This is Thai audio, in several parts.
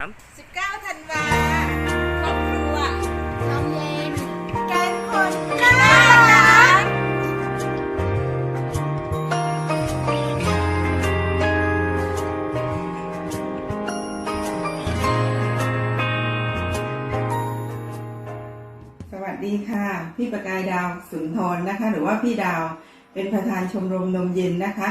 19ธันวาครอบครัวนมเย็นแกงคนน่ารักสวัสดีค่ะ พี่ประกายดาวสุนทรนะคะ หรือว่าพี่ดาวเป็นประธานชมรมนมเย็นนะคะ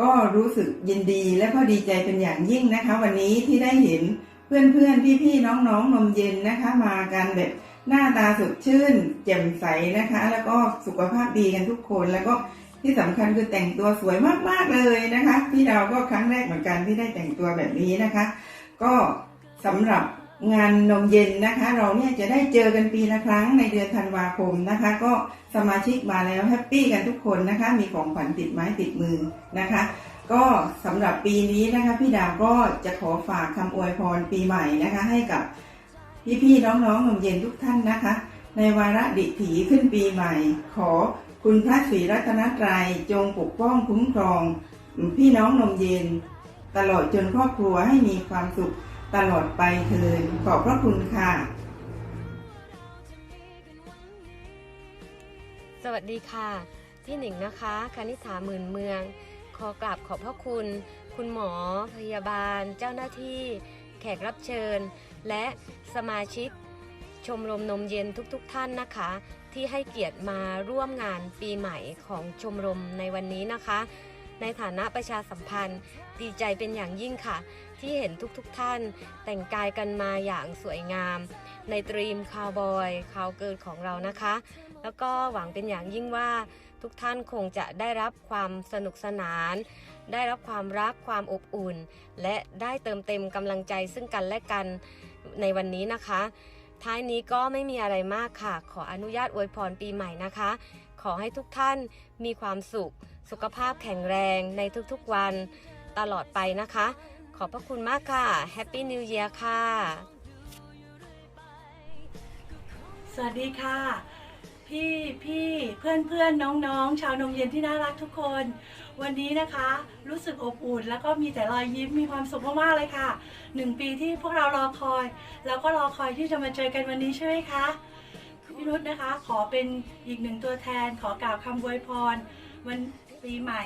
ก็รู้สึกยินดีและก็ดีใจเป็นอย่างยิ่งนะคะ วันนี้ที่ได้เห็น เพื่อนๆพี่ๆน้องๆนมเย็นนะคะมากันแบบหน้าตาสดชื่นแจ่มใสนะคะ แล้วก็สุขภาพดีกันทุกคนแล้วก็ที่สำคัญคือแต่งตัวสวยมากๆเลยนะคะ พี่ดาวก็ครั้งแรกเหมือนกันที่ได้แต่งตัวแบบนี้นะคะ ก็สำหรับ งานนมเย็นนะคะ เราเนี่ยจะได้เจอกันปีละครั้งในเดือนธันวาคมนะคะ ก็สมาชิกมาแล้วแฮปปี้กันทุกคนนะคะ มีของขวัญติดไม้ติดมือนะคะ ก็สำหรับปีนี้นะคะ พี่ดาวก็จะขอฝากคำอวยพรปีใหม่นะคะ ให้กับพี่ๆน้องๆนมเย็นทุกท่านนะคะ ในวาระดิถีขึ้นปีใหม่ ขอคุณพระศรีรัตนตรัยจงปกป้องคุ้มครอง พี่น้องนมเย็น ตลอดจนครอบครัวให้มีความสุข ตลอดไปเทินขอบพระคุณค่ะ สวัสดีค่ะพี่หนิงนะคะคณิษฐาหมื่นเมือง ขอกราบขอบพระคุณ คุณหมอ พยาบาล เจ้าหน้าที่ แขกรับเชิญ และสมาชิก ชมรมนมเย็นทุกๆทท่านนะคะ ที่ให้เกียรติมาร่วมงานปีใหม่ของชมรมในวันนี้นะคะ ในฐานะประชาสัมพันธ์ ดีใจเป็นอย่างยิ่งค่ะ ที่เห็นทุกๆทท่านแต่งกายกันมาอย่างสวยงาม ในตรีมคาวบอยคาวเกิร์ลของเรานะคะ แล้วก็หวังเป็นอย่างยิ่งว่าทุกท่านคงจะได้รับความสนุกสนาน ได้รับความรักความอบอุ่น และได้เติมเต็มกำลังใจซึ่งกันและกันในวันนี้นะคะ ท้ายนี้ก็ไม่มีอะไรมากค่ะ ขออนุญาตอวยพรปีใหม่นะคะ ขอให้ทุกท่านมีความสุข สุขภาพแข็งแรงในทุกๆวันตลอดไปนะคะ ขอบพระคุณมากค่ะ Happy New Year ค่ะ สวัสดีค่ะ พี่พี่เพื่อนเพื่อนน้องน้องชาวนมเย็นที่น่ารักทุกคน วันนี้นะคะ รู้สึกอบอุ่น แล้วก็มีแต่รอยยิ้มมีความสุขมากๆเลยค่ะหนึ่งปีที่พวกเรารอคอย แล้วก็รอคอยที่จะมาเจอกันวันนี้ใช่ไหมคะพี่นุชนะคะ ขอเป็นอีกหนึ่งตัวแทน ขอกล่าวคำอวยพร วันปีใหม่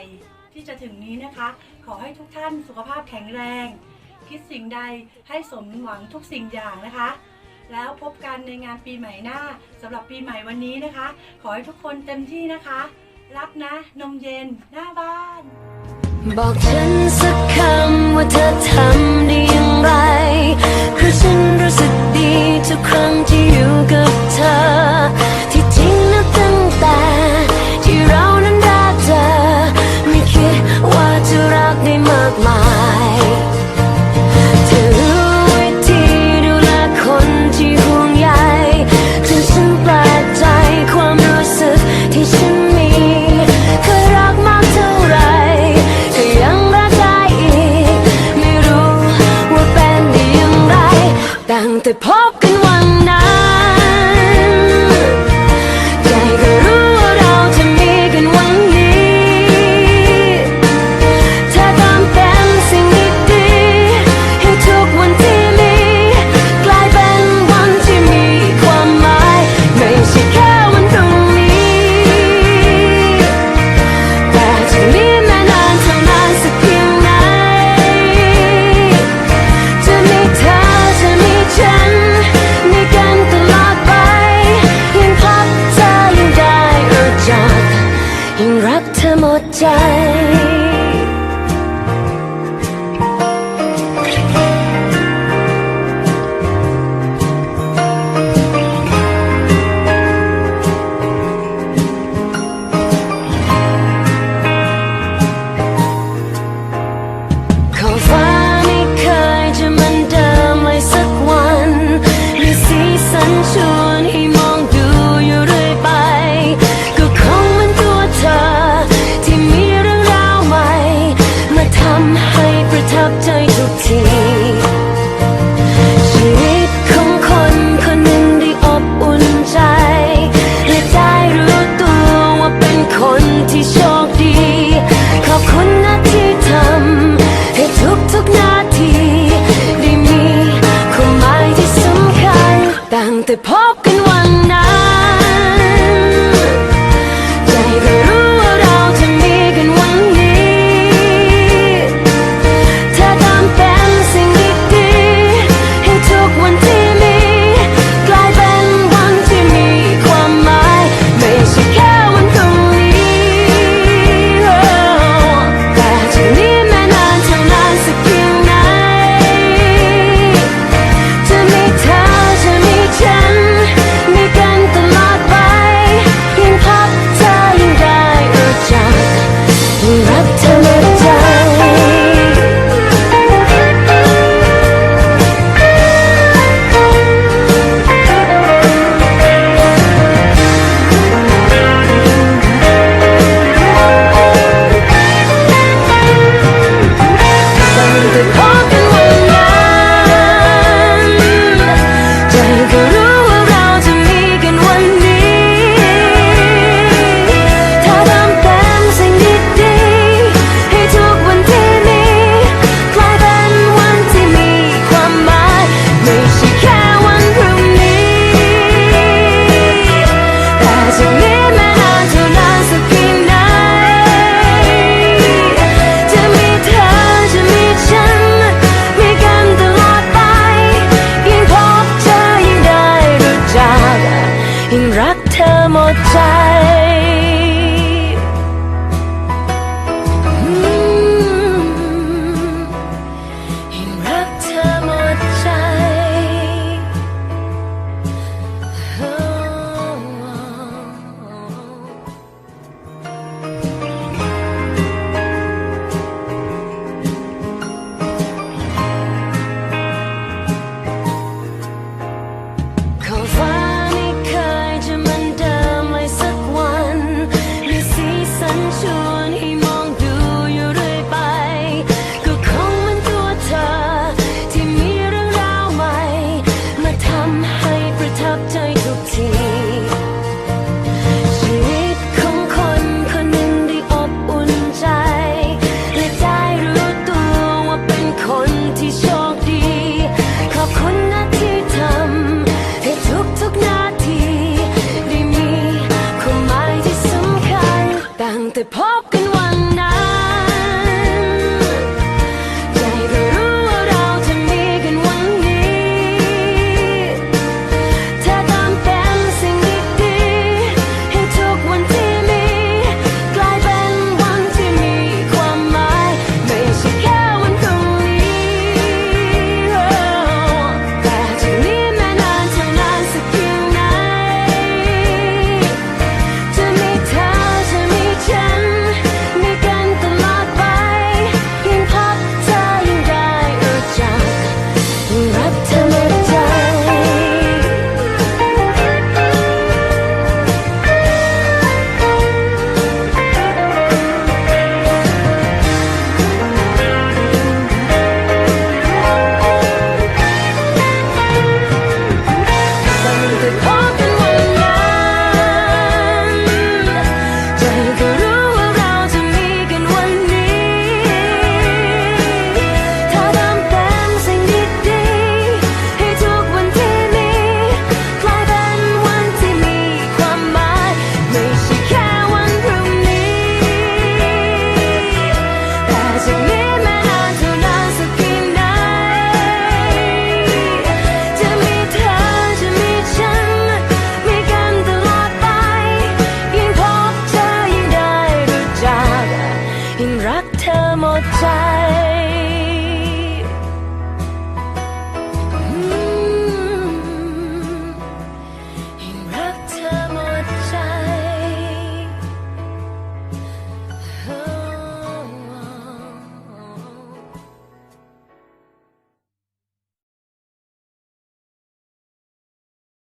ที่จะถึงนี้นะคะ ขอให้ทุกท่านสุขภาพแข็งแรง คิดสิ่งใดให้สมหวังทุกสิ่งอย่างนะคะ แล้วพบกันในงานปีใหม่หน้าสำหรับปีใหม่วันนี้นะคะ ขอให้ทุกคนเต็มที่นะคะ รักนะนมเย็นหน้าบ้าน บอกฉันสักคำว่าเธอทำดีักเธอหมดใจ